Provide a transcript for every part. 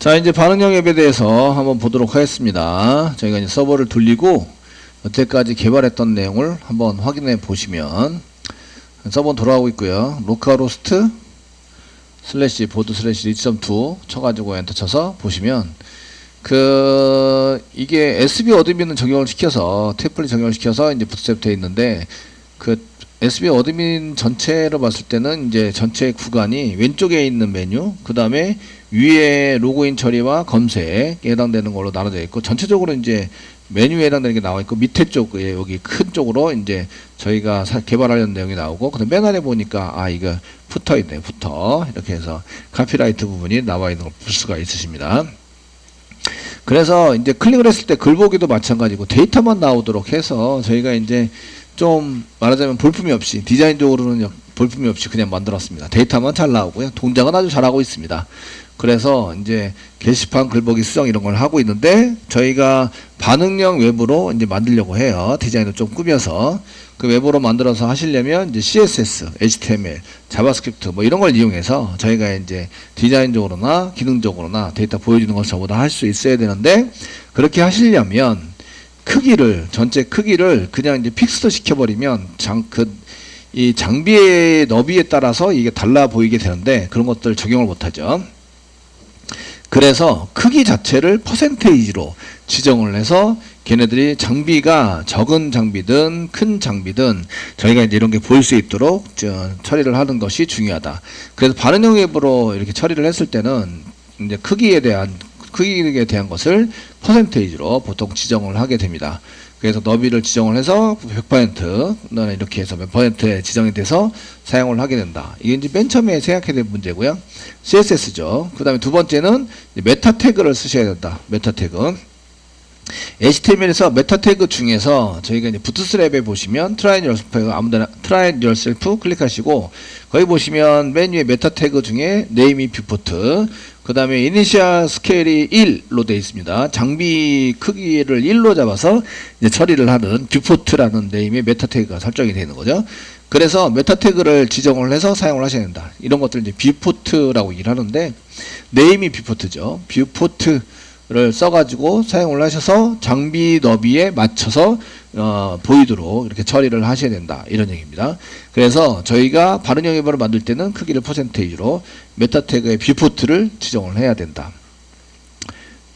자, 이제 반응형 앱에 대해서 한번 보도록 하겠습니다. 저희가 이제 서버를 돌리고 여태까지 개발했던 내용을 한번 확인해 보시면 서버는 돌아가고 있고요. 로카로스트 슬래시 보드 슬래시 2.2 쳐가지고 엔터 쳐서 보시면 그 이게 SB 어드민은 적용을 시켜서 템플릿 적용을 시켜서 이제 부트스텝 돼 있는데 그 SB 어드민 전체로 봤을 때는 이제 전체 구간이 왼쪽에 있는 메뉴, 그 다음에 위에 로그인 처리와 검색에 해당되는 걸로 나눠져 있고 전체적으로 이제 메뉴에 해당되는 게 나와 있고 밑에 쪽에 여기 큰 쪽으로 이제 저희가 사- 개발하려는 내용이 나오고 그다음 맨 아래 보니까 아 이거 붙어 있네 붙어 이렇게 해서 카피라이트 부분이 나와 있는 걸 볼 수가 있으십니다. 그래서 이제 클릭을 했을 때 글보기도 마찬가지고 데이터만 나오도록 해서 저희가 이제 좀 말하자면 볼품이 없이 디자인적으로는 역- 볼품이 없이 그냥 만들었습니다. 데이터만 잘 나오고요. 동작은 아주 잘하고 있습니다. 그래서 이제 게시판 글보기 수정 이런 걸 하고 있는데 저희가 반응형 웹으로 이제 만들려고 해요. 디자인을 좀 꾸며서 그 웹으로 만들어서 하시려면 이제 CSS, HTML, 자바스크립트 뭐 이런 걸 이용해서 저희가 이제 디자인적으로나 기능적으로나 데이터 보여주는 걸 전부 다할 수 있어야 되는데 그렇게 하시려면 크기를 전체 크기를 그냥 이제 픽스도 시켜버리면 장그 이 장비의 너비에 따라서 이게 달라 보이게 되는데 그런 것들 적용을 못하죠. 그래서 크기 자체를 퍼센테이지로 지정을 해서 걔네들이 장비가 적은 장비든 큰 장비든 저희가 이제 이런 게 보일 수 있도록 저 처리를 하는 것이 중요하다. 그래서 반응형 앱으로 이렇게 처리를 했을 때는 이제 크기에 대한 크기에 대한 것을 퍼센테이지로 보통 지정을 하게 됩니다. 그래서 너비를 지정을 해서 100% 너는 이렇게 해서 몇 퍼센트에 지정이 돼서 사용을 하게 된다. 이게 이제 맨 처음에 생각해야 될 문제고요. CSS죠. 그 다음에 두 번째는 메타 태그를 쓰셔야 된다. 메타 태그. HTML에서 메타 태그 중에서 저희가 이제 부트스랩에 보시면 트라이 열셀프 아무데나 트라이 열셀프 클릭하시고 거기 보시면 메뉴에 메타 태그 중에 네임이 뷰포트 그 다음에 이니시얼 스케일이 1로 되어 있습니다. 장비 크기를 1로 잡아서 이제 처리를 하는 뷰포트라는 네임의 메타 태그가 설정이 되는 거죠. 그래서 메타 태그를 지정을 해서 사용을 하셔야 된다. 이런 것들 이제 뷰포트라고 일하는데 네임이 뷰포트죠. 뷰포트 를 써가지고 사용을 하셔서 장비 너비에 맞춰서 어, 보이도록 이렇게 처리를 하셔야 된다. 이런 얘기입니다. 그래서 저희가 발음형 앱을 만들 때는 크기를 퍼센테이지로 메타 태그의 뷰포트를 지정을 해야 된다.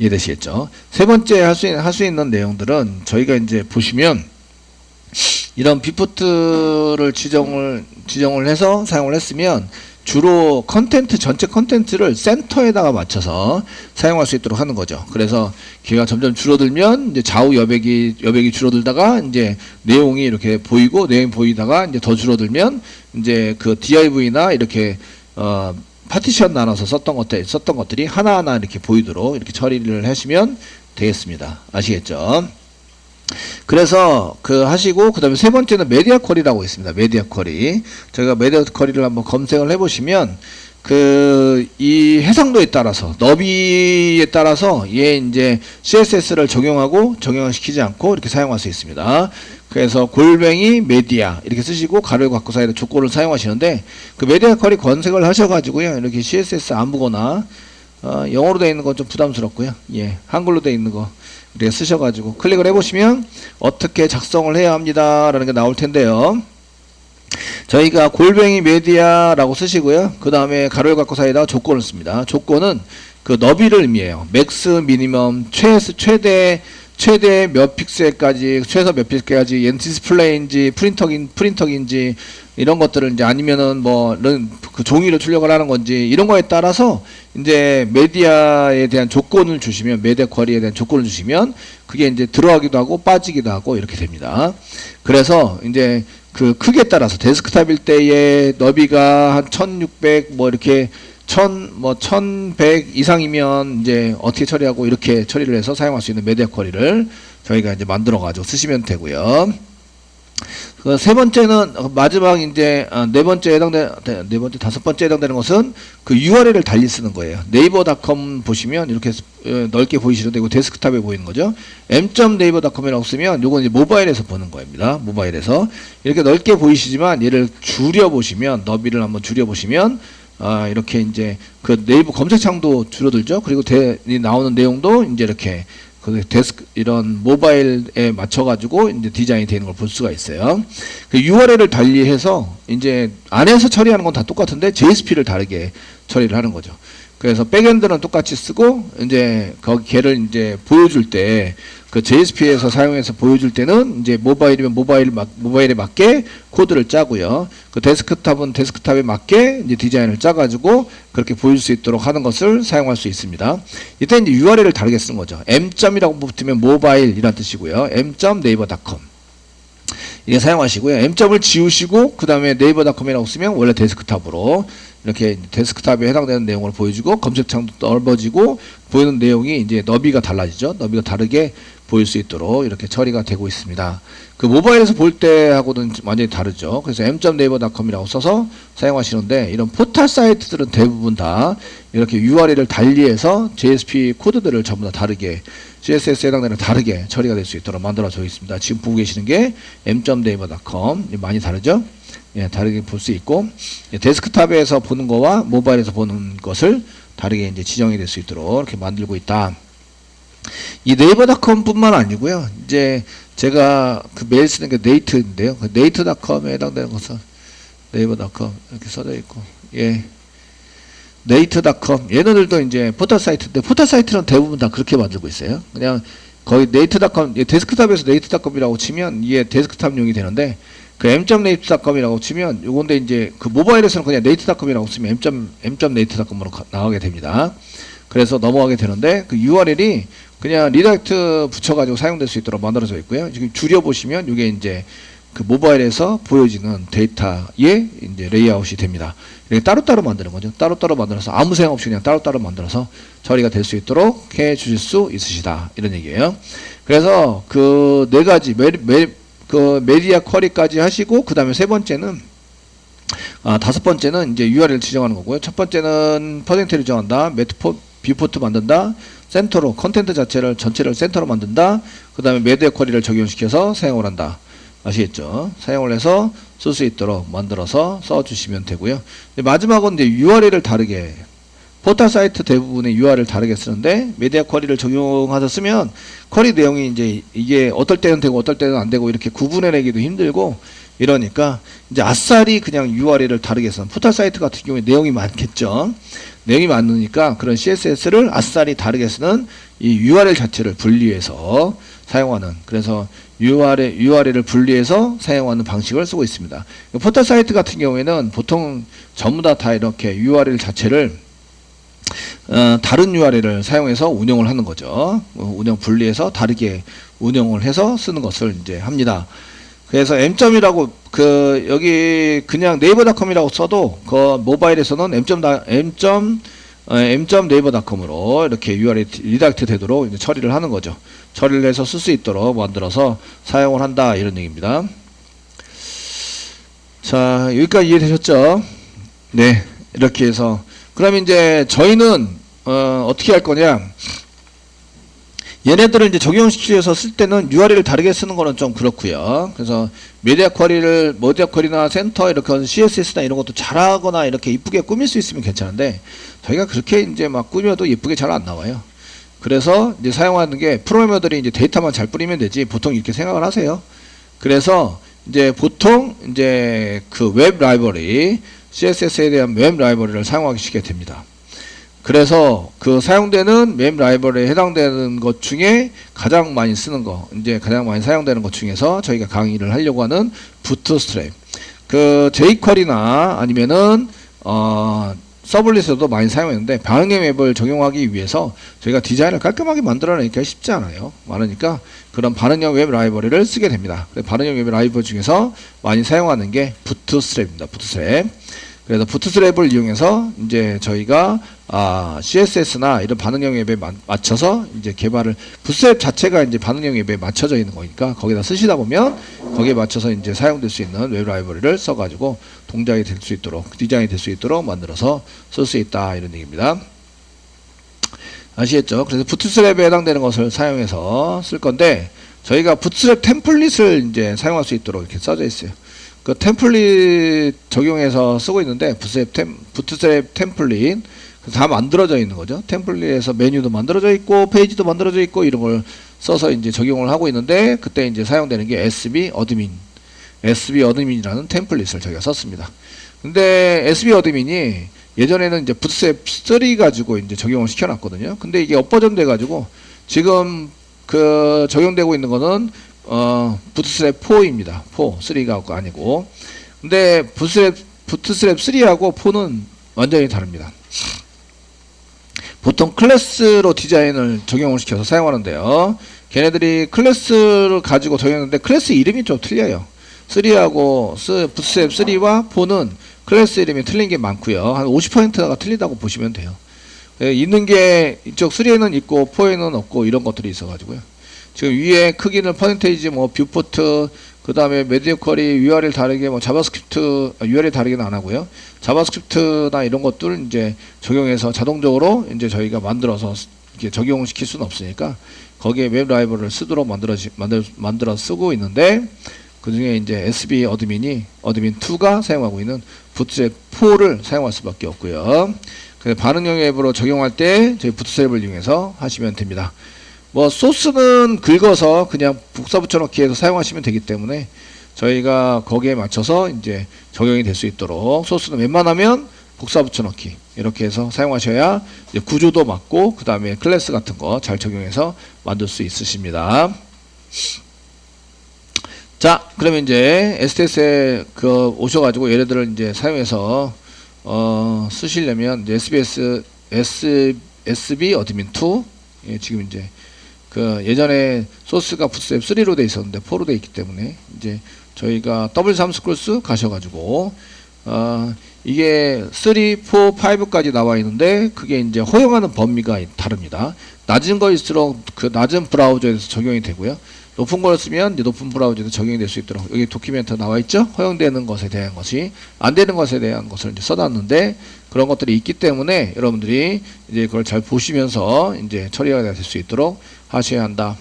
이해되시겠죠? 세 번째 할수할수 있는 내용들은 저희가 이제 보시면 이런 뷰포트를 지정을 지정을 해서 사용을 했으면 주로 컨텐트 전체 컨텐트를 센터에다가 맞춰서 사용할 수 있도록 하는 거죠. 그래서 걔가 점점 줄어들면 이제 좌우 여백이 여백이 줄어들다가 이제 내용이 이렇게 보이고 내용이 보이다가 이제 더 줄어들면 이제 그 div나 이렇게 어 파티션 나눠서 썼던 것들 썼던 것들이 하나하나 이렇게 보이도록 이렇게 처리를 하시면 되겠습니다. 아시겠죠? 그래서 그 하시고 그 다음에 세 번째는 메디아 쿼리라고 있습니다. 메디아 쿼리. 저희가 메디아 쿼리를 한번 검색을 해 보시면 그 이 해상도에 따라서 너비에 따라서 얘 이제 CSS를 적용하고 적용시키지 않고 이렇게 사용할 수 있습니다. 그래서 골뱅이 메디아 이렇게 쓰시고 가로를 갖고 사이에 조건을 사용하시는데 그 메디아 쿼리 검색을 하셔가지고요 이렇게 CSS 안 보거나 어, 영어로 되어 있는 건 좀 부담스럽고요. 예, 한글로 되어 있는 거 이렇게 쓰셔가지고 클릭을 해보시면 어떻게 작성을 해야 합니다라는 게 나올 텐데요. 저희가 골뱅이 메디아라고 쓰시고요. 그 다음에 가로를 갖고 사이에다가 조건을 씁니다. 조건은 그 너비를 의미해요. 맥스, 미니멈, 최, 최대, 최대 몇 픽셀까지, 최소 몇 픽셀까지, 얘는 디스플레이인지, 프린터인, 프린터인지, 이런 것들을 이제 아니면은 뭐, 런- 그 종이로 출력을 하는 건지, 이런 거에 따라서 이제 메디아에 대한 조건을 주시면, 메디아 쿼리에 대한 조건을 주시면, 그게 이제 들어가기도 하고 빠지기도 하고 이렇게 됩니다. 그래서 이제 그 크기에 따라서 데스크탑일 때의 너비가 한 1600 뭐 이렇게 1000뭐 1100 이상이면 이제 어떻게 처리하고 이렇게 처리를 해서 사용할 수 있는 메디아 쿼리를 저희가 이제 만들어 가지고 쓰시면 되고요. 그 세 번째는 어, 마지막 이제 어, 네 번째 해당되 네 번째 다섯 번째 해당되는 것은 그 URL을 달리 쓰는 거예요. 네이버닷컴 보시면 이렇게 어, 넓게 보이시는데 이거 데스크탑에 보이는 거죠. m.naver.com이라고 쓰면 요건 이제 모바일에서 보는 겁니다. 모바일에서 이렇게 넓게 보이시지만 얘를 줄여 보시면 너비를 한번 줄여 보시면 아, 이렇게 이제 그 네이버 검색창도 줄어들죠. 그리고 대, 이 나오는 내용도 이제 이렇게 그 데스크 이런 모바일에 맞춰 가지고 이제 디자인이 되는 걸 볼 수가 있어요. 그 URL을 달리해서 이제 안에서 처리하는 건 다 똑같은데 JSP를 다르게 처리를 하는 거죠. 그래서 백엔드는 똑같이 쓰고 이제 거기 걔를 이제 보여줄 때 그 JSP에서 사용해서 보여줄 때는 이제 모바일이면 모바일 막 모바일에 맞게 코드를 짜고요. 그 데스크탑은 데스크탑에 맞게 이제 디자인을 짜가지고 그렇게 보일 수 있도록 하는 것을 사용할 수 있습니다. 이때 이제 URL을 다르게 쓰는 거죠. m.이라고 붙으면 모바일이란 뜻이고요. m.naver.com 이게 사용하시고요. m점을 지우시고 그 다음에 네이버닷컴이라고 쓰면 원래 데스크탑으로 이렇게 데스크탑에 해당되는 내용을 보여주고 검색창도 넓어지고 보이는 내용이 이제 너비가 달라지죠. 너비가 다르게 보일 수 있도록 이렇게 처리가 되고 있습니다. 그 모바일에서 볼 때하고는 완전히 다르죠. 그래서 m.naver.com이라고 써서 사용하시는데 이런 포털 사이트들은 대부분 다 이렇게 URL을 달리해서 JSP 코드들을 전부 다 다르게 CSS에 해당되는 다르게 처리가 될 수 있도록 만들어져 있습니다. 지금 보고 계시는 게 m.naver.com 많이 다르죠? 예, 다르게 볼 수 있고 예, 데스크탑에서 보는 거와 모바일에서 보는 것을 다르게 이제 지정이 될 수 있도록 이렇게 만들고 있다. 이 네이버닷컴뿐만 아니고요. 이제 제가 그 메일 쓰는 게 네이트인데요. 그 네이트닷컴에 해당되는 것은 네이버닷컴 이렇게 써져 있고 예. 네이트닷컴 얘네들도 이제 포털 사이트인데 포털 사이트는 대부분 다 그렇게 만들고 있어요. 그냥 거의 네이트닷컴 예, 데스크탑에서 네이트닷컴이라고 치면 이게 데스크탑용이 되는데 그 m.native.com이라고 치면 요건데 이제 그 모바일에서는 그냥 native.com이라고 쓰면 m. m.native.com으로 나가게 됩니다. 그래서 넘어가게 되는데 그 URL이 그냥 리다이렉트 붙여가지고 사용될 수 있도록 만들어져 있고요. 지금 줄여 보시면 이게 이제 그 모바일에서 보여지는 데이터의 이제 레이아웃이 됩니다. 이렇게 따로따로 만드는 거죠. 따로따로 만들어서 아무 생각 없이 그냥 따로따로 만들어서 처리가 될 수 있도록 해 주실 수 있으시다. 이런 얘기예요. 그래서 그 네 가지 메, 메, 그 메디아 쿼리까지 하시고 그 다음에 세 번째는 아, 다섯 번째는 이제 URL 지정하는 거고요. 첫 번째는 퍼센트를 정한다. 매트포 뷰포트 만든다. 센터로 컨텐트 자체를 전체를 센터로 만든다. 그 다음에 메디아 쿼리를 적용시켜서 사용을 한다. 아시겠죠? 사용을 해서 쓸 수 있도록 만들어서 써주시면 되고요. 마지막은 이제 URL을 다르게 포털 사이트 대부분의 URL을 다르게 쓰는데 메디아 쿼리를 적용해서 쓰면 쿼리 내용이 이제 이게 어떨 때는 되고 어떨 때는 안 되고 이렇게 구분해내기도 힘들고 이러니까 이제 아싸리 그냥 URL을 다르게 써는 포털 사이트 같은 경우에 내용이 많겠죠. 내용이 많으니까 그런 CSS를 아싸리 다르게 쓰는 이 URL 자체를 분리해서 사용하는 그래서 URL, URL을 분리해서 사용하는 방식을 쓰고 있습니다. 포털 사이트 같은 경우에는 보통 전부 다 다 이렇게 URL 자체를 어, 다른 URL을 사용해서 운영을 하는 거죠. 어, 운영 분리해서 다르게 운영을 해서 쓰는 것을 이제 합니다. 그래서 m.이라고 그 여기 그냥 네이버닷컴이라고 써도 그 모바일에서는 m. m. 어, m.naver.com으로 이렇게 URL 리다이렉트 되도록 이제 처리를 하는 거죠. 처리를 해서 쓸 수 있도록 만들어서 사용을 한다 이런 얘기입니다. 자 여기까지 이해되셨죠? 네 이렇게 해서 그럼 이제 저희는 어, 어떻게 할 거냐? 얘네들을 이제 적용시켜서 쓸 때는 URL을 다르게 쓰는 거는 좀 그렇고요. 그래서 메디아 쿼리를 메디아 쿼리나 센터 이렇게 CSS나 이런 것도 잘하거나 이렇게 이쁘게 꾸밀 수 있으면 괜찮은데 저희가 그렇게 이제 막 꾸며도 예쁘게 잘 안 나와요. 그래서 이제 사용하는 게 프로그래머들이 이제 데이터만 잘 뿌리면 되지 보통 이렇게 생각을 하세요. 그래서 이제 보통 이제 그 웹 라이브러리 CSS에 대한 웹 라이브러리를 사용하기 쉽게 됩니다. 그래서 그 사용되는 웹 라이브러리에 해당되는 것 중에 가장 많이 쓰는 거, 이제 가장 많이 사용되는 것 중에서 저희가 강의를 하려고 하는 부트스트랩. 그 jQuery나 아니면은 어 서블릿에도 많이 사용했는데 반응형 웹을 적용하기 위해서 저희가 디자인을 깔끔하게 만들어내기가 쉽지 않아요. 많으니까 그런 반응형 웹 라이브러리를 쓰게 됩니다. 반응형 웹 라이브러리 중에서 많이 사용하는 게 부트스트랩입니다. 부트스트랩. 그래서 부트스트랩을 이용해서 이제 저희가 아, CSS나 이런 반응형 앱에 마, 맞춰서 이제 개발을 부트스트랩 자체가 이제 반응형 앱에 맞춰져 있는 거니까 거기다 쓰시다 보면 거기에 맞춰서 이제 사용될 수 있는 웹 라이브러리를 써가지고 동작이 될 수 있도록 디자인이 될 수 있도록 만들어서 쓸 수 있다 이런 얘기입니다. 아시겠죠? 그래서 부트스트랩에 해당되는 것을 사용해서 쓸 건데 저희가 부트스트랩 템플릿을 이제 사용할 수 있도록 이렇게 써져 있어요. 그 템플릿 적용해서 쓰고 있는데 부트스트랩 템, 부트스트랩 템플릿 다 만들어져 있는 거죠. 템플릿에서 메뉴도 만들어져 있고 페이지도 만들어져 있고 이런 걸 써서 이제 적용을 하고 있는데 그때 이제 사용되는 게 SB 어드민 SB 어드민이라는 템플릿을 저희가 썼습니다. 근데 SB 어드민이 예전에는 이제 부트스트랩 3 가지고 이제 적용을 시켜놨거든요. 근데 이게 업버전 돼 가지고 지금 그 적용되고 있는 거는 어 부트스트랩 4입니다. 4, 3가 아니고. 근데 부트스트랩 부트스트랩 3하고 4는 완전히 다릅니다. 보통 클래스로 디자인을 적용을 시켜서 사용하는데요. 걔네들이 클래스를 가지고 적용했는데 클래스 이름이 좀 틀려요. 3하고 부트스트랩 3와 4는 클래스 이름이 틀린 게 많고요. 한 50%가 틀리다고 보시면 돼요. 예, 있는 게 이쪽 3에는 있고 4에는 없고 이런 것들이 있어가지고요. 지금 위에 크기는 퍼센테이지 뭐 뷰포트 그 다음에 메디어 쿼리 URL 다르게 뭐 자바스크립트 아, URL 다르게는 안 하고요. 자바스크립트나 이런 것들 이제 적용해서 자동적으로 이제 저희가 만들어서 이렇게 적용을 시킬 수는 없으니까 거기에 웹 라이브러를 쓰도록 만들어 만들 만들어 쓰고 있는데 그 중에 이제 SB 어드민이 어드민 2가 사용하고 있는 부트스트랩 4를 사용할 수밖에 없고요. 그래서 반응형 앱으로 적용할 때 저희 부트스트랩을 이용해서 하시면 됩니다. 뭐 소스는 긁어서 그냥 복사 붙여넣기 해서 사용하시면 되기 때문에 저희가 거기에 맞춰서 이제 적용이 될 수 있도록 소스는 웬만하면 복사 붙여넣기 이렇게 해서 사용하셔야 구조도 맞고 그 다음에 클래스 같은 거 잘 적용해서 만들 수 있으십니다. 자, 그러면 이제 STS에 그 오셔가지고 얘네들을 이제 사용해서 어 쓰시려면 SBS S SB 어드민 2 예, 지금 이제 그 예전에 소스가 부스앱 3로 돼 있었는데 4로 돼 있기 때문에 이제 저희가 더블 삼스쿨스 가셔가지고 어 이게 3, 4, 5까지 나와 있는데 그게 이제 허용하는 범위가 다릅니다. 낮은 거일수록 그 낮은 브라우저에서 적용이 되고요. 높은 걸 쓰면 이제 높은 브라우저에서 적용이 될 수 있도록 여기 도큐멘트 나와 있죠. 허용되는 것에 대한 것이 안 되는 것에 대한 것을 이제 써놨는데 그런 것들이 있기 때문에 여러분들이 이제 그걸 잘 보시면서 이제 처리가 될 수 있도록 하셔야 한다.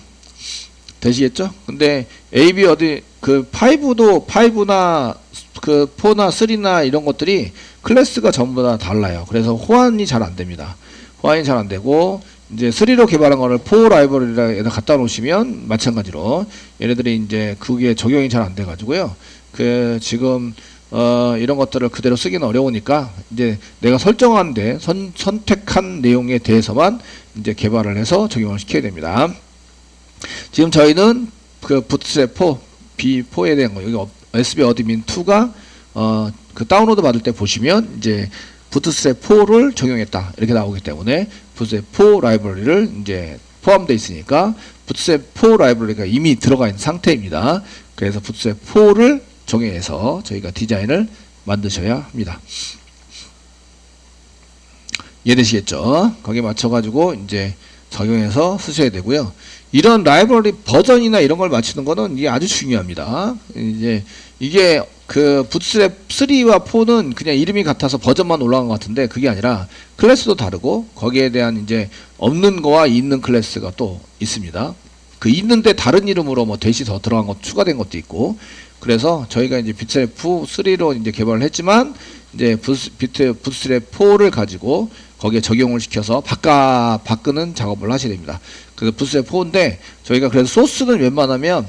되시겠죠? 근데 AB 어디 그 5도 5나 그 4나 3나 이런 것들이 클래스가 전부 다 달라요. 그래서 호환이 잘 안 됩니다. 호환이 잘 안 되고 이제 3로 개발한 거를 4 라이브러리에다 갖다 놓으시면 마찬가지로 얘네들이 이제 그게 적용이 잘 안 돼 가지고요. 그 지금 어 이런 것들을 그대로 쓰기는 어려우니까 이제 내가 설정한 데 선, 선택한 내용에 대해서만 이제 개발을 해서 적용을 시켜야 됩니다. 지금 저희는 그 부트스트랩 4, B4에 대한 거 여기 SB 어드민 2가 어 그 다운로드 받을 때 보시면 이제 부트스트랩 4를 적용했다 이렇게 나오기 때문에 부트스트랩 4 라이브러리를 이제 포함되어 있으니까 부트스트랩 4 라이브러리가 이미 들어가 있는 상태입니다. 그래서 부트스트랩 4를 적용해서 저희가 디자인을 만드셔야 합니다. 이해되시겠죠? 거기에 맞춰가지고 이제 적용해서 쓰셔야 되고요. 이런 라이브러리 버전이나 이런 걸 맞추는 거는 이게 아주 중요합니다. 이제 이게 그 부트스트랩 3와 4는 그냥 이름이 같아서 버전만 올라간 것 같은데 그게 아니라 클래스도 다르고 거기에 대한 이제 없는 거와 있는 클래스가 또 있습니다. 그 있는데 다른 이름으로 뭐 대시 더 들어간 것 추가된 것도 있고 그래서 저희가 이제 비트랩 3로 이제 개발을 했지만 이제 부스, 비트 부트스트랩 4를 가지고 거기에 적용을 시켜서 바꿔 바꾸는 작업을 하셔야 됩니다. 그래서 부스트랩 4인데 저희가 그래서 소스는 웬만하면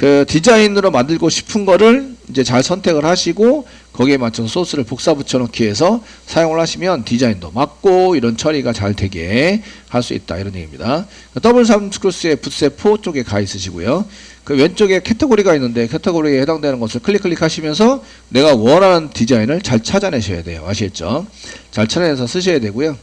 그 디자인으로 만들고 싶은 거를 이제 잘 선택을 하시고 거기에 맞춰서 소스를 복사 붙여넣기 해서 사용을 하시면 디자인도 맞고 이런 처리가 잘 되게 할 수 있다 이런 얘기입니다. 더블 삼스크루스의 부스의 4 쪽에 가 있으시고요. 그 왼쪽에 캐터고리가 있는데 캐터고리에 해당되는 것을 클릭 클릭하시면서 내가 원하는 디자인을 잘 찾아내셔야 돼요. 아시겠죠? 잘 찾아내서 쓰셔야 되고요.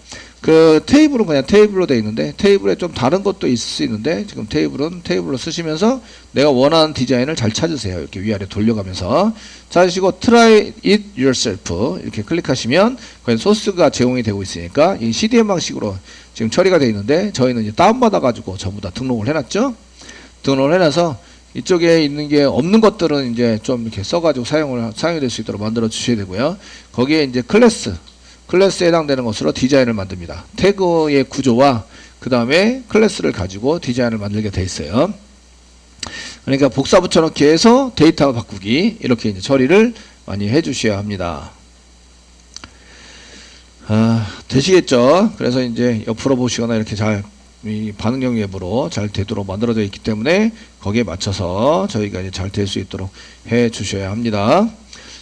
그 테이블은 그냥 테이블로 되어 있는데 테이블에 좀 다른 것도 있을 수 있는데 지금 테이블은 테이블로 쓰시면서 내가 원하는 디자인을 잘 찾으세요. 이렇게 위아래 돌려가면서 찾으시고 try it yourself 이렇게 클릭하시면 거기 소스가 제공이 되고 있으니까 이 CDN 방식으로 지금 처리가 되어 있는데 저희는 이제 다운받아 가지고 전부 다 등록을 해놨죠. 등록을 해놔서 이쪽에 있는 게 없는 것들은 이제 좀 이렇게 써가지고 사용을 사용이 될 수 있도록 만들어 주셔야 되고요. 거기에 이제 클래스 클래스에 해당되는 것으로 디자인을 만듭니다. 태그의 구조와 그 다음에 클래스를 가지고 디자인을 만들게 돼 있어요. 그러니까 복사 붙여넣기 해서 데이터 바꾸기 이렇게 이제 처리를 많이 해주셔야 합니다. 아, 되시겠죠? 그래서 이제 옆으로 보시거나 이렇게 잘, 이 반응형 웹으로 잘 되도록 만들어져 있기 때문에 거기에 맞춰서 저희가 이제 잘 될 수 있도록 해 주셔야 합니다.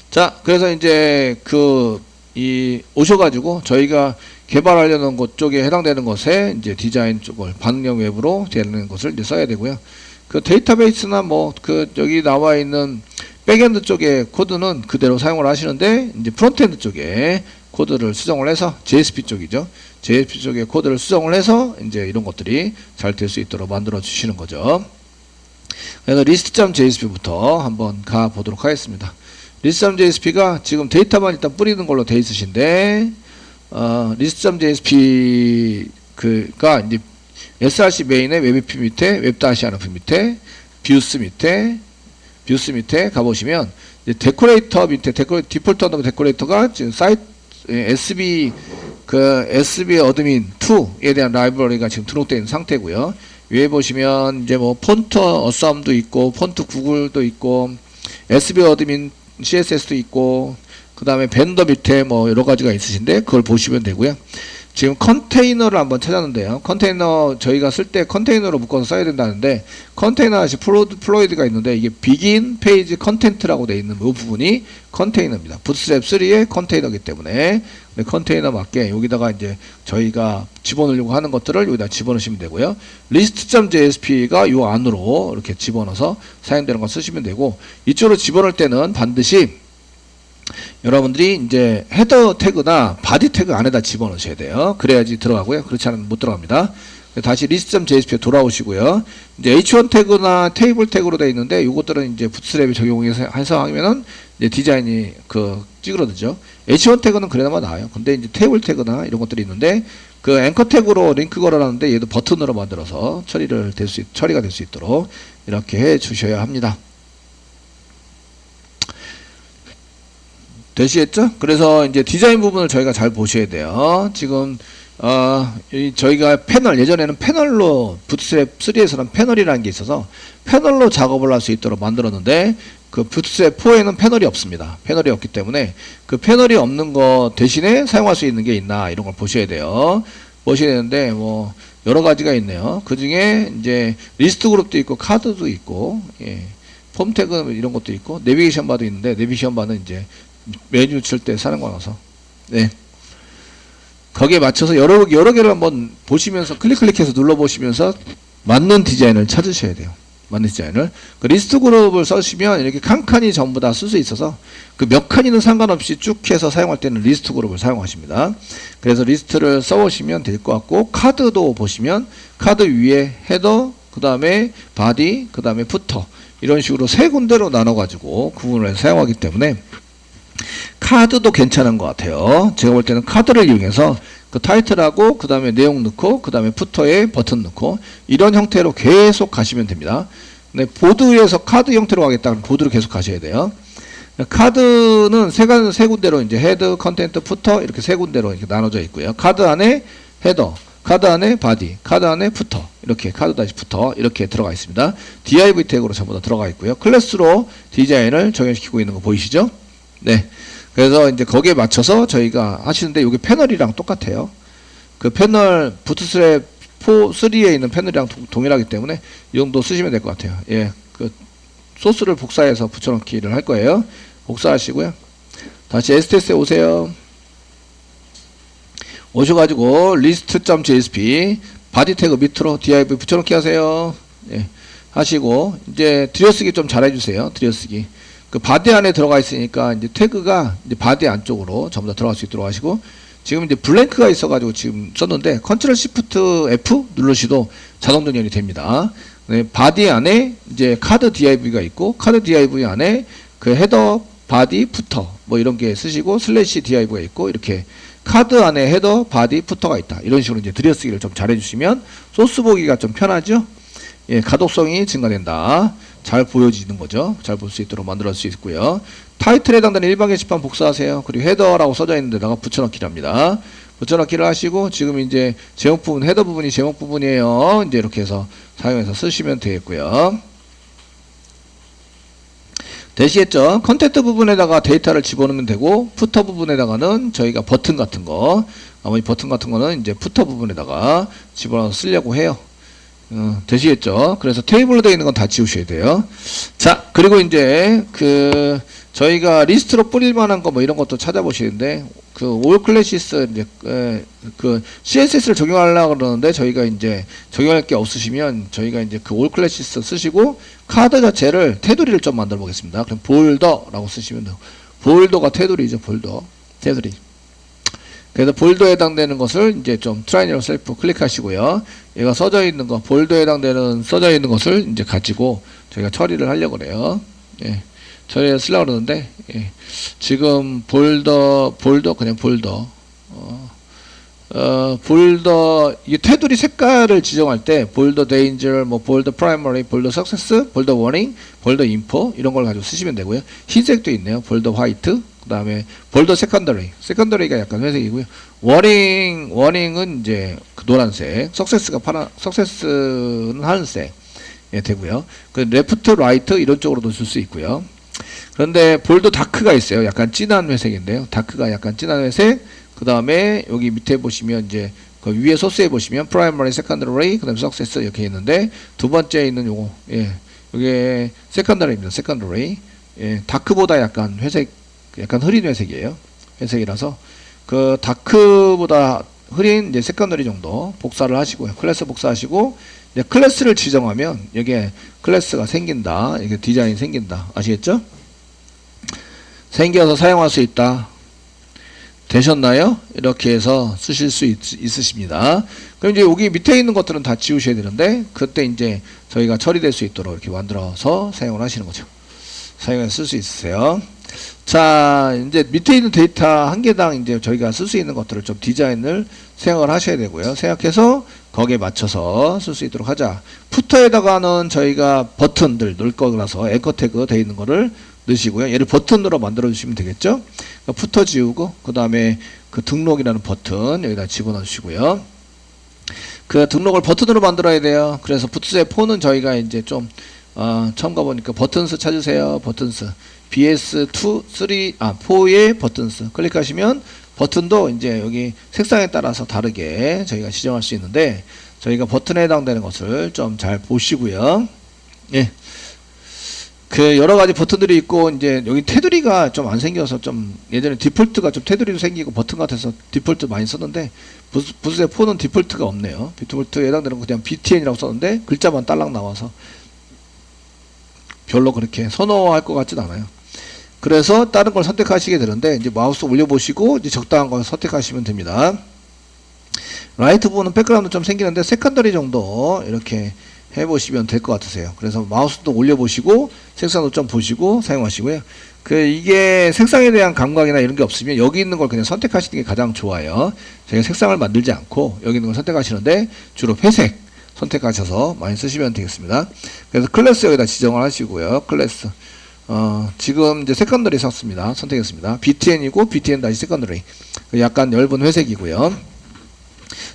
자, 그래서 이제 그, 이, 오셔가지고 저희가 개발하려는 것 쪽에 해당되는 것에 이제 디자인 쪽을 반응형 웹으로 되는 것을 이제 써야 되고요. 그 데이터베이스나 뭐 그 여기 나와 있는 백엔드 쪽의 코드는 그대로 사용을 하시는데 이제 프론트엔드 쪽에 코드를 수정을 해서 JSP 쪽이죠. JSP 쪽에 코드를 수정을 해서 이제 이런 것들이 잘 될 수 있도록 만들어 주시는 거죠. 그래서 list.jsp부터 한번 가 보도록 하겠습니다. list.jsp가 지금 데이터만 일단 뿌리는 걸로 돼 있으신데 어, list.jsp 그가 이제 src 메인의 웹P 밑에 웹-rf 밑에 뷰스 밑에 뷰스 밑에 가보시면 데코레이터 밑에 데코레 디폴트 언더 데코레이터가 지금 사이트 예, SB 그 SB 어드민 2에 대한 라이브러리가 지금 등록되어 있는 상태고요. 위에 보시면 이제 뭐 폰트 어썸도 있고 폰트 구글도 있고 SB 어드민 CSS도 있고 그 다음에 밴더 밑에 뭐 여러 가지가 있으신데 그걸 보시면 되고요. 지금 컨테이너를 한번 찾았는데요. 컨테이너 저희가 쓸 때 컨테이너로 묶어서 써야 된다는데 컨테이너 플로이드, 플로이드가 있는데 이게 비긴 페이지 컨텐트라고 되어 있는 이 부분이 컨테이너입니다. 부트스트랩 3의 컨테이너이기 때문에 네, 컨테이너 맞게 여기다가 이제 저희가 집어넣으려고 하는 것들을 여기다 집어넣으시면 되고요. list.jsp가 요 안으로 이렇게 집어넣어서 사용되는 거 쓰시면 되고 이쪽으로 집어넣을 때는 반드시 여러분들이 이제 헤더 태그나 바디 태그 안에다 집어넣으셔야 돼요. 그래야지 들어가고요. 그렇지 않으면 못 들어갑니다. 다시 list.jsp에 돌아오시고요. 이제 h1 태그나 테이블 태그로 되어 있는데 이것들은 이제 부트스랩에 적용해서 해서 하면은 이제 디자인이 그 찌그러들죠. h1 태그는 그래나마 나아요. 근데 이제 테이블 태그나 이런 것들이 있는데 그 앵커 태그로 링크 걸어놨는데 얘도 버튼으로 만들어서 처리를 될 수 처리가 될 수 있도록 이렇게 해 주셔야 합니다. 되시겠죠? 그래서 이제 디자인 부분을 저희가 잘 보셔야 돼요. 지금 어, 이 저희가 패널 예전에는 패널로 부트스트랩 3에서는 패널이라는 게 있어서 패널로 작업을 할 수 있도록 만들었는데 그 부트스트랩 4에는 패널이 없습니다. 패널이 없기 때문에 그 패널이 없는 거 대신에 사용할 수 있는 게 있나 이런 걸 보셔야 돼요. 보셔야 되는데 뭐 여러 가지가 있네요. 그 중에 이제 리스트 그룹도 있고 카드도 있고 예. 폼 태그 이런 것도 있고 내비게이션 바도 있는데 내비게이션 바는 이제 메뉴 칠 때 사용과 나서 네. 거기에 맞춰서 여러 여러 개를 한번 보시면서 클릭 클릭해서 눌러 보시면서 맞는 디자인을 찾으셔야 돼요. 맞는 디자인을 그 리스트 그룹을 써시면 이렇게 칸칸이 전부 다 쓸 수 있어서 그 몇 칸이는 상관없이 쭉 해서 사용할 때는 리스트 그룹을 사용하십니다. 그래서 리스트를 써보시면 될 것 같고 카드도 보시면 카드 위에 헤더 그 다음에 바디 그 다음에 푸터 이런 식으로 세 군데로 나눠 가지고 구분을 사용하기 때문에 카드도 괜찮은 것 같아요. 제가 볼 때는 카드를 이용해서 그 타이틀하고 그 다음에 내용 넣고 그 다음에 푸터에 버튼 넣고 이런 형태로 계속 가시면 됩니다. 네, 보드에서 카드 형태로 가겠다 면 보드로 계속 가셔야 돼요. 카드는 세, 가, 세 군데로 이제 헤드, 컨텐트, 푸터 이렇게 세 군데로 이렇게 나눠져 있고요. 카드 안에 헤더, 카드 안에 바디, 카드 안에 푸터 이렇게 카드 다시 푸터 이렇게 들어가 있습니다. div 태그로 전부 다 들어가 있고요. 클래스로 디자인을 적용시키고 있는 거 보이시죠? 네. 그래서 이제 거기에 맞춰서 저희가 하시는데 이게 패널이랑 똑같아요. 그 패널 부트스트랩 4, 3에 있는 패널이랑 동일하기 때문에 이 정도 쓰시면 될 것 같아요. 예. 그 소스를 복사해서 붙여넣기를 할 거예요. 복사하시고요. 다시 STS에 오세요. 오셔가지고 list.jsp 바디 태그 밑으로 div 붙여넣기 하세요. 예. 하시고 이제 들여쓰기 좀 잘해주세요. 들여쓰기. 그 바디 안에 들어가 있으니까 이제 태그가 이제 바디 안쪽으로 전부 다 들어갈 수 있도록 하시고 지금 이제 블랭크가 있어가지고 지금 썼는데 컨트롤 시프트 F 누르시도 자동 정렬이 됩니다. 네, 바디 안에 이제 카드 div가 있고 카드 div 안에 그 헤더 바디 푸터 뭐 이런 게 쓰시고 슬래시 div가 있고 이렇게 카드 안에 헤더 바디 푸터가 있다 이런 식으로 이제 들여쓰기를 좀 잘해주시면 소스 보기가 좀 편하죠. 예, 가독성이 증가된다. 잘 보여지는 거죠. 잘 볼 수 있도록 만들어 수 있고요. 타이틀에 해당되는 일반 게시판 복사하세요. 그리고 헤더라고 써져 있는 데다가 붙여넣기를 합니다. 붙여넣기를 하시고 지금 이제 제목 부분 헤더 부분이 제목 부분이에요. 이제 이렇게 해서 사용해서 쓰시면 되겠고요. 대시했죠. 컨텐트 부분에다가 데이터를 집어넣으면 되고 푸터 부분에다가는 저희가 버튼 같은 거 나머지 버튼 같은 거는 이제 푸터 부분에다가 집어넣어서 쓰려고 해요. 어, 되시겠죠? 그래서 테이블로 되어 있는 건 다 지우셔야 돼요. 자, 그리고 이제 그 저희가 리스트로 뿌릴 만한 거 뭐 이런 것도 찾아보시는데 그올 클래시스 이제 에, 그 CSS를 적용하려고 그러는데 저희가 이제 적용할 게 없으시면 저희가 이제 그 올 클래시스 쓰시고 카드 자체를 테두리를 좀 만들어 보겠습니다. 그럼 볼더라고 쓰시면 돼요. 볼더가 테두리죠, 볼더. 테두리. 그래서 볼더에 해당되는 것을 이제 좀 트라이니로 셀프 클릭하시고요. 얘가 써져 있는 거, 볼더에 해당되는 써져 있는 것을 이제 가지고 저희가 처리를 하려고 그래요. 예. 처리를 쓰려고 그러는데, 예. 지금 볼더, 볼더, 그냥 볼더. 어, 어, 볼더, 이 테두리 색깔을 지정할 때, 볼더 데인저, 뭐, 볼더 프라이머리, 볼더 석세스, 볼더 워닝, 볼더 인포, 이런 걸 가지고 쓰시면 되고요. 흰색도 있네요. 볼더 화이트, 그 다음에 볼더 세컨더리, 세컨더리가 약간 회색이고요. 워닝, 워닝은 이제 그 노란색, 석세스가 파란, 석세스는 하늘색, 예, 되고요. 그 레프트, 라이트 이런 쪽으로도 쓸 수 있고요. 그런데 볼더 다크가 있어요. 약간 진한 회색인데요. 다크가 약간 진한 회색. 그 다음에 여기 밑에 보시면 이제 그 위에 소스에 보시면 프라이머리, 세컨더리, 그다음에 석세스 이렇게 있는데 두 번째 있는 요거 예, 이게 세컨더리입니다. 세컨더리. 예, 다크보다 약간 회색, 약간 흐린 회색이에요. 회색이라서 그 다크보다 흐린 이제 세컨더리 정도 복사를 하시고요. 클래스 복사하시고 이제 클래스를 지정하면 여기에 클래스가 생긴다. 이게 디자인 생긴다. 아시겠죠? 생겨서 사용할 수 있다. 되셨나요? 이렇게 해서 쓰실 수 있, 으십니다 그럼 이제 여기 밑에 있는 것들은 다 지우셔야 되는데 그때 이제 저희가 처리될 수 있도록 이렇게 만들어서 사용을 하시는 거죠. 사용해서 쓸 수 있으세요. 자, 이제 밑에 있는 데이터 한 개당 이제 저희가 쓸 수 있는 것들을 좀 디자인을 생각을 하셔야 되고요. 생각해서 거기에 맞춰서 쓸 수 있도록 하자. 푸터에다가는 저희가 버튼들 넣을 거라서 에코 태그 되어 있는 거를 넣으시고요. 얘를 버튼으로 만들어 주시면 되겠죠. 그러니까 푸터 지우고 그 다음에 그 등록이라는 버튼 여기다 집어넣어 주시고요. 그 등록을 버튼으로 만들어야 돼요. 그래서 부트의 폰은 저희가 이제 좀 어, 처음 가보니까 버튼스 찾으세요. 버튼스 BS2, 3, 아 4의 버튼스 클릭하시면 버튼도 이제 여기 색상에 따라서 다르게 저희가 지정할 수 있는데 저희가 버튼에 해당되는 것을 좀 잘 보시고요. 예. 그 여러 가지 버튼들이 있고 이제 여기 테두리가 좀 안 생겨서 좀 예전에 디폴트가 좀 테두리도 생기고 버튼 같아서 디폴트 많이 썼는데 부스, 부스의 폰은 디폴트가 없네요. 디폴트에 해당되는 거 그냥 BTN이라고 썼는데 글자만 딸랑 나와서 별로 그렇게 선호할 것 같진 않아요. 그래서 다른 걸 선택하시게 되는데 이제 마우스 올려보시고 이제 적당한 걸 선택하시면 됩니다. 라이트 부분은 백그라운드 좀 생기는데 세컨더리 정도 이렇게 해보시면 될 것 같으세요. 그래서 마우스도 올려보시고 색상도 좀 보시고 사용하시고요. 그 이게 색상에 대한 감각이나 이런 게 없으면 여기 있는 걸 그냥 선택하시는 게 가장 좋아요. 저희가 색상을 만들지 않고 여기 있는 걸 선택하시는데 주로 회색 선택하셔서 많이 쓰시면 되겠습니다. 그래서 클래스 여기다 지정을 하시고요. 클래스 어, 지금 이제 세컨더리 썼습니다. 선택했습니다. BTN이고 BTN 다시 세컨더리 약간 엷은 회색이고요.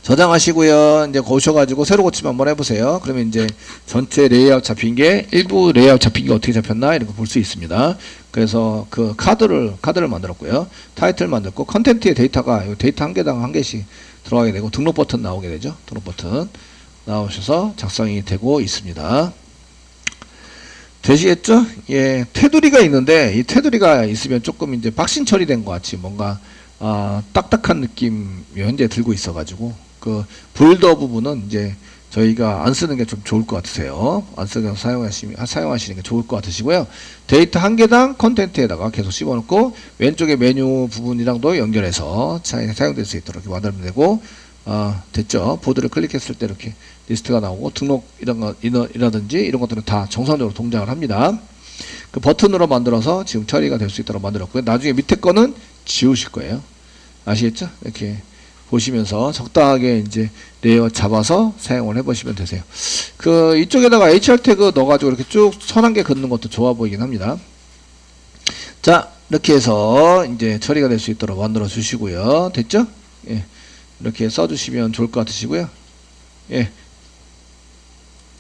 저장하시고요. 이제 거셔가지고 새로 고침 한번 해보세요. 그러면 이제 전체 레이아웃 잡힌 게 일부 레이아웃 잡힌 게 어떻게 잡혔나 거볼수 있습니다. 그래서 그 카드를 카드를 만들었고요. 타이틀 만들고 컨텐츠의 데이터가 요 데이터 한 개당 한 개씩 들어가게 되고 등록 버튼 나오게 되죠. 등록 버튼 나오셔서 작성이 되고 있습니다. 되시겠죠? 예, 테두리가 있는데 이 테두리가 있으면 조금 이제 박신 처리된 것 같이 뭔가 아, 딱딱한 느낌이 현재 들고 있어가지고 그 볼더 부분은 이제 저희가 안 쓰는 게 좀 좋을 것 같으세요. 안 쓰는 사용하시 사용하시는 게 좋을 것 같으시고요. 데이터 한 개당 컨텐트에다가 계속 씹어놓고 왼쪽에 메뉴 부분이랑도 연결해서 사- 사용될 수 있도록 만들면 되고 아, 됐죠. 보드를 클릭했을 때 이렇게 리스트가 나오고 등록 이런 거 이라든지 이런 것들은 다 정상적으로 동작을 합니다. 그 버튼으로 만들어서 지금 처리가 될 수 있도록 만들었고요. 나중에 밑에 거는 지우실 거예요. 아시겠죠? 이렇게 보시면서 적당하게 이제 레이어 잡아서 사용을 해보시면 되세요. 그 이쪽에다가 HR 태그 넣어가지고 이렇게 쭉 선한 개 긋는 것도 좋아 보이긴 합니다. 자 이렇게 해서 이제 처리가 될 수 있도록 만들어 주시고요. 됐죠? 예. 이렇게 써주시면 좋을 것 같으시고요. 예.